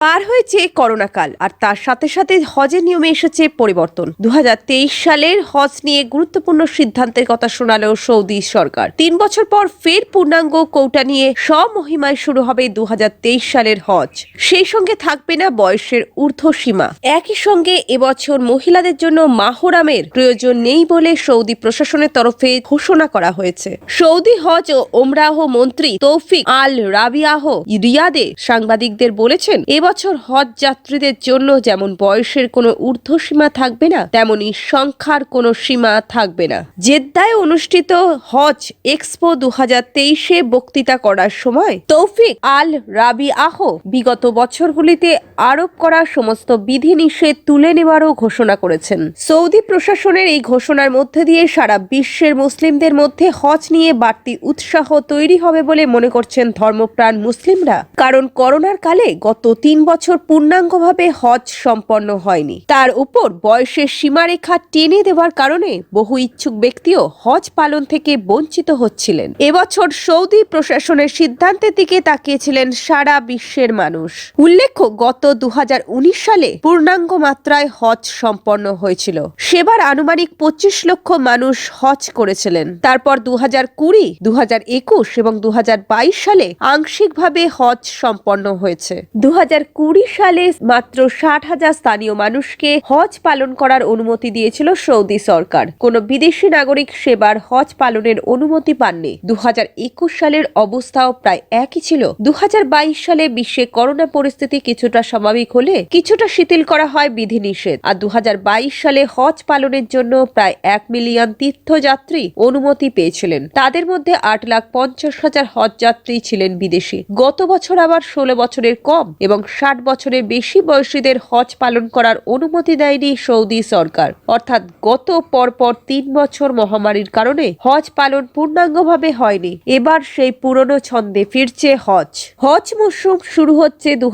পার হয়েছে করোনাকাল, আর তার সাথে সাথে হজের নিয়মে এসেছে পরিবর্তন। দু সালের হজ নিয়ে গুরুত্বপূর্ণ সিদ্ধান্তের কথা শোনাল সৌদি সরকার। তিন বছর পর ফের পূর্ণাঙ্গ কৌটা নিয়ে স্বমহিমায় শুরু হবে দু সালের হজ। সেই সঙ্গে থাকবে না বয়সের ঊর্ধ্ব সীমা একই সঙ্গে এবছর মহিলাদের জন্য মাহরামের প্রয়োজন নেই বলে সৌদি প্রশাসনের তরফে ঘোষণা করা হয়েছে। সৌদি হজ ও ওমরাহ মন্ত্রী তৌফিক আল রাবিয়াহ রিয়াদে সাংবাদিকদের বলেছেন এবছর হজ যাত্রীদের জন্য যেমন বয়সের কোনো ঊর্ধ্বসীমা থাকবে না, তেমনি সংখ্যার কোনো সীমা থাকবে না। জেদ্দায় অনুষ্ঠিত হজ এক্সপো দু হাজার তেইশে বক্তৃতা করার সময় তৌফিক আল রাবিআহ বিগত বছরগুলিতে আরোপ করা সমস্ত বিধিনিষেধ তুলে নেওয়ারও ঘোষণা করেছেন। সৌদি প্রশাসনের এই ঘোষণার মধ্যে দিয়ে সারা বিশ্বের মুসলিমদের মধ্যে হজ নিয়ে বাড়তি উৎসাহ তৈরি হবে বলে মনে করছেন ধর্মপ্রাণ মুসলিমরা। কারণ করোনার কালে গত তিন বছর পূর্ণাঙ্গভাবে হজ সম্পন্ন হয়নি। তার উপর বয়সের সীমারেখা টেনে দেওয়ার কারণে বহু ইচ্ছুক ব্যক্তিও হজ পালন থেকে বঞ্চিত হচ্ছিলেন। এবছর সৌদি প্রশাসনের সিদ্ধান্তের দিকে তাকিয়েছিলেন সারা বিশ্বের মানুষ। উল্লেখ্য, গত দুহাজার উনিশ সালে পূর্ণাঙ্গ মাত্রায় হজ সম্পন্ন হয়েছিল। সেবার আনুমানিক পঁচিশ লক্ষ মানুষ হজ করেছিলেন। তারপর দু হাজার কুড়ি দু হাজার একুশ এবং দু হাজার বাইশ সালে আংশিকভাবে হজ সম্পন্ন হয়েছে। দু হাজার কুড়ি সালে মাত্র ষাট হাজার স্থানীয় মানুষকে হজ পালন করার অনুমতি দিয়েছিল সৌদি সরকার। কোন বিদেশি নাগরিক সেবার হজ পালনের অনুমতি পাননি। দু হাজার একুশ সালের অবস্থাও প্রায় একই ছিল। দু হাজার বাইশ সালে বিশ্বে করোনা পরিস্থিতি কিছুটা স্বাভাবিক হলে কিছুটা শিথিল করা হয় বিধিনিষেধ। আর দু হাজার বাইশ সালে হজ পালনের জন্য প্রায় এক মিলিয়ন তীর্থযাত্রী অনুমতি পেয়েছিলেন। তাদের মধ্যে আট লাখ পঞ্চাশ হাজার হজ যাত্রী ছিলেন বিদেশি। গত বছর আবার ষোলো বছরের কম এবং ষাট বছরের বেশি বয়সীদের হজ পালন করার অনুমতি দেয়নি সৌদি সরকার। অর্থাৎ গত পরপর তিন বছর মহামারীর কারণে হজ পালন পূর্ণাঙ্গভাবে হয়নি। এবার সেই পুরনো ছন্দে ফিরছে হজ। হজ মরশুম শুরু হচ্ছে দু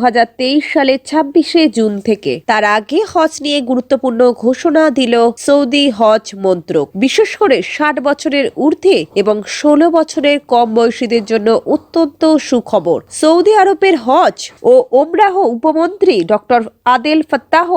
সালের ছাব্বিশে জুন থেকে। তার আগে হজ নিয়ে গুরুত্বপূর্ণ ঘোষণা দিল সৌদি হজ মন্ত্রক। বিশেষ করে ষাট বছরের ঊর্ধ্বে এবং ষোলো বছরের কম বয়সীদের জন্য অত্যন্ত সুখবর। সৌদি আরবের হজ ও ওমরাহ উপমন্ত্রী ডক্টর আদেল ফত্তাহ,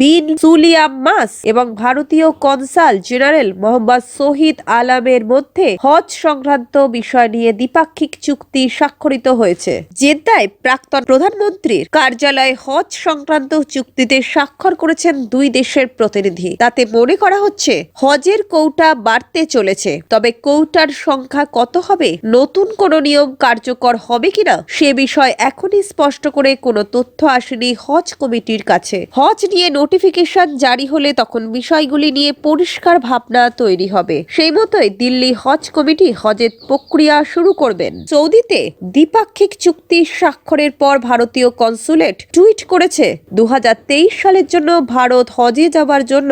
বিন সুলিয়াম্মাস এবং ভারতীয় কনসাল জেনারেল মোহাম্মদ শহীদ আলামের মধ্যে হজ সংক্রান্ত বিষয় নিয়ে দ্বিপাক্ষিক চুক্তি স্বাক্ষরিত হয়েছে। জেদ্দায় প্রাক্তন প্রধানমন্ত্রীর কার্যালয়ে হজ সংক্রান্ত চুক্তিতে স্বাক্ষর করেছেন দুই দেশের প্রতিনিধি। তাতে মনে করা হচ্ছে, হজের কৌটা বাড়তে চলেছে, তবে কৌটার সংখ্যা কত হবে, নতুন কোনো নিয়ম কার্যকর হবে কিনা, সে বিষয় এখনই স্পষ্ট করে কোনো তথ্য আসেনি হজ কমিটির কাছে। হজ নিয়ে নোটিফিকেশন জারি হলে তখন বিষয়গুলি নিয়ে পরিষ্কার ভাবনা তৈরি হবে। সেই মতোই দিল্লি হজ কমিটি হজের প্রক্রিয়া শুরু করবেন। সৌদিতে দ্বিপাক্ষিক চুক্তি স্বাক্ষরের পর ভারতীয় কনসুলেট টুইট করেছে, দুহাজার তেইশ সালের জন্য ভারত হজে যাবার জন্য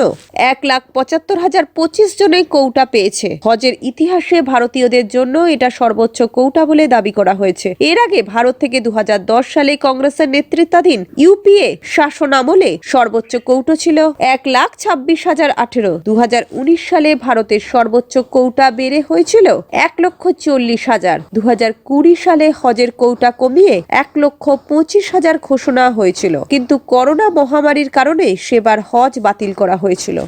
এক লাখ পঁচাত্তর হাজার পঁচিশ জনে কৌটা পেয়েছে। হজের ইতিহাসে ভারতীয়দের জন্য এটা সর্বোচ্চ কৌটা বলে দাবি করা হয়েছে। এর আগে ভারত থেকে দু হাজার দশ সালে কংগ্রেসের নেতৃত্বাধীন ইউপিএ শাসন আমলে সর্বোচ্চ কৌটো ছিল এক লাখ ছাব্বিশ হাজার আঠেরো। দু সালে ভারতের সর্বোচ্চ কৌটা বেড়ে হয়েছিল এক লক্ষ চল্লিশ হাজার। দু সালে হজের কৌটা কমিয়ে এক লক্ষ পঁচিশ হাজার ঘোষণা হয়েছিল। কিন্তু করোনা মহামারীর কারণে সেবার হজ বাতিল করা হয়েছিল।